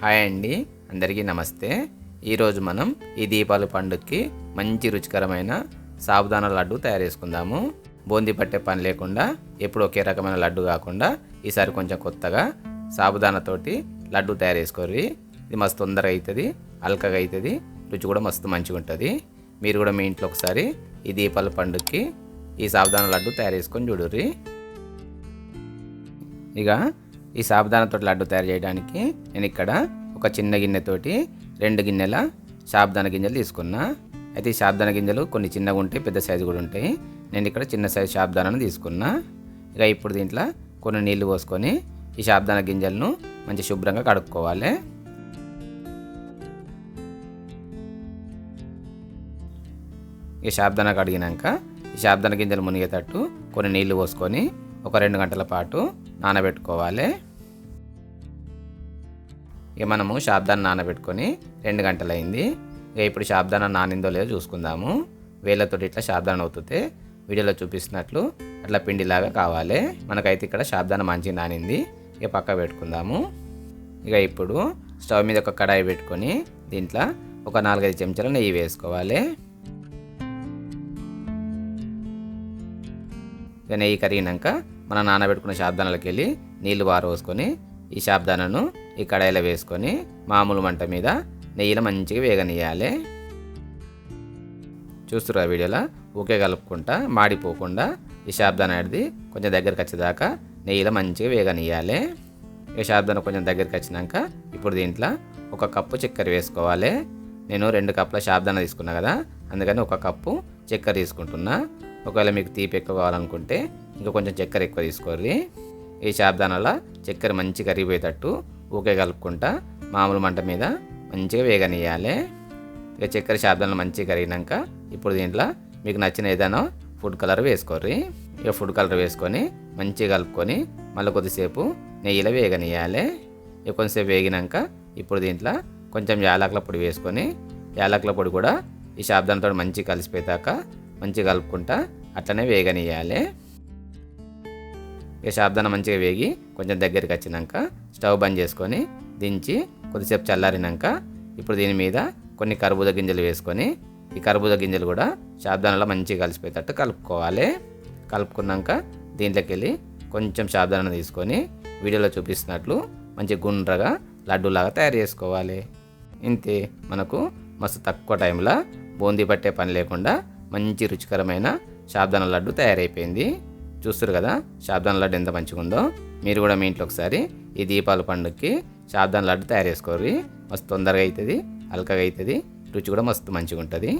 Hi అండి అందరికీ నమస్తే. ఈరోజు మనం ఈ దీపావళి పండుగకి మంచి రుచికరమైన సాబుదానా లడ్డు తయారు చేసుకుందాము. బూందీ పట్టే పని లేకుండా ఎప్పుడు ఒకే రకమైన లడ్డు కాకుండా ఈసారి కొంచెం కొత్తగా సాబుదానాతోటి లడ్డు తయారు చేసుకోర్రి. ఇది మస్తు తొందరగా అవుతుంది అల్కగా అవుతుంది రుచి కూడా మస్తు మంచిగా ఉంటుంది. మీరు కూడా మీ ఇంట్లో ఒకసారి ఈ దీపావళి పండుగకి ఈ సాబుదానా లడ్డు తయారు చేసుకొని చూడుర్రి. ఇక ఈ సాబుదానాతో లడ్డు తయారు చేయడానికి నేను ఇక్కడ ఒక చిన్న గిన్నెతోటి రెండు గిన్నెల సాబుదాన గింజలు తీసుకున్నా. అయితే ఈ సాబుదాన గింజలు కొన్ని చిన్నగా ఉంటాయి పెద్ద సైజు కూడా ఉంటాయి. నేను ఇక్కడ చిన్న సైజు సాబుదానాను తీసుకున్నా. ఇక ఇప్పుడు దీంట్లో కొన్ని నీళ్ళు పోసుకొని ఈ సాబుదాన గింజలను మంచి శుభ్రంగా కడుక్కోవాలి. ఈ శాబ్దాన కడిగినాక ఈ శాబ్దాన గింజలు మునిగేటట్టు కొన్ని నీళ్ళు పోసుకొని ఒక రెండు గంటల పాటు నానబెట్టుకోవాలి. ఇక మనము శాబ్దాన్ని నానబెట్టుకొని రెండు గంటలైంది. ఇక ఇప్పుడు శాబ్దాన నానిందో లేదో చూసుకుందాము. వేళ్ళతోటి ఇట్లా శాబ్దాన అవుతుంటే వీడియోలో చూపిస్తున్నట్లు అట్లా పిండిలాగా కావాలి. మనకైతే ఇక్కడ శాబ్దాన మంచి నానింది. ఇక పక్క పెట్టుకుందాము. ఇక ఇప్పుడు స్టవ్ మీద ఒక కడాయి పెట్టుకొని దీంట్లో ఒక నాలుగైదు చెంచాల నెయ్యి వేసుకోవాలి. ఇక నెయ్యి కరిగినాక మనం నానబెట్టుకున్న శాబ్దానాలకు వెళ్ళి నీళ్ళు పారవోసుకొని ఈ శాబ్దానను ఈ కడాయిలో వేసుకొని మామూలు మంట మీద నెయ్యిలో మంచిగా వేగనియాలి చూస్తురా వీడియోలో? ఊకే కలుపుకుంటా మాడిపోకుండా ఈ శాబ్దాన అనేది కొంచెం దగ్గరికి వచ్చేదాకా నెయ్యిలో మంచిగా వేగనియాలి ఈ శాబ్దాన కొంచెం దగ్గరికి వచ్చినాక ఇప్పుడు దీంట్లో ఒక కప్పు చక్కెర వేసుకోవాలి. నేను రెండు కప్పుల శాబ్దాన తీసుకున్నా కదా అందుకని ఒక కప్పు చక్కెర తీసుకుంటున్నా. ఒకవేళ మీకు తీపి ఎక్కువ కావాలనుకుంటే ఇంకా కొంచెం చక్కెర ఎక్కువ తీసుకోర్రి. ఈ శాబ్దానాల చక్కెర మంచి కరిగిపోయేటట్టు ఊకే కలుపుకుంటా మామూలు మంట మీద మంచిగా వేగనియాలి ఇక చక్కెర శాబ్దానాలు మంచిగా కరిగినాక ఇప్పుడు దీంట్లో మీకు నచ్చిన ఏదైనా ఫుడ్ కలర్ వేసుకోర్రి. ఇక ఫుడ్ కలర్ వేసుకొని మంచిగా కలుపుకొని మళ్ళీ కొద్దిసేపు నెయ్యిలో వేగనియాలి ఇక కొంతసేపు వేగినాక ఇప్పుడు దీంట్లో కొంచెం యాలకుల పొడి వేసుకొని యాలకుల పొడి కూడా ఈ శాబ్దంతో మంచిగా కలిసిపోయాక మంచిగా కలుపుకుంటా అట్లనే వేగనియాలి ఇక శాబ్దాన మంచిగా వేగి కొంచెం దగ్గరికి వచ్చినాక స్టవ్ బంద్ చేసుకొని దించి కొద్దిసేపు చల్లారినాక ఇప్పుడు దీని మీద కొన్ని కర్బూజ గింజలు వేసుకొని ఈ కర్బూజ గింజలు కూడా శాబ్దానలో మంచిగా కలిసిపోయేటట్టు కలుపుకోవాలి. కలుపుకున్నాక దీంట్లోకి వెళ్ళి కొంచెం శాబ్దాన తీసుకొని వీడియోలో చూపిస్తున్నట్లు మంచి గుండ్రగా లడ్డూలాగా తయారు చేసుకోవాలి. ఇంతే మనకు మస్తు తక్కువ టైంలో బూందీ పట్టే పని లేకుండా మంచి రుచికరమైన శాబ్దాన లడ్డు తయారైపోయింది. చూస్తారు కదా? షాబ్దాన్ లడ్డు ఎంత మంచిగా ఉందో మీరు కూడా మీ ఇంట్లో ఒకసారి ఈ దీపావళి పండుగకి శాబ్దాన లడ్డు తయారు చేసుకోరు మస్తు తొందరగా అవుతుంది అల్కగా అవుతుంది రుచి కూడా మస్తు మంచిగా ఉంటుంది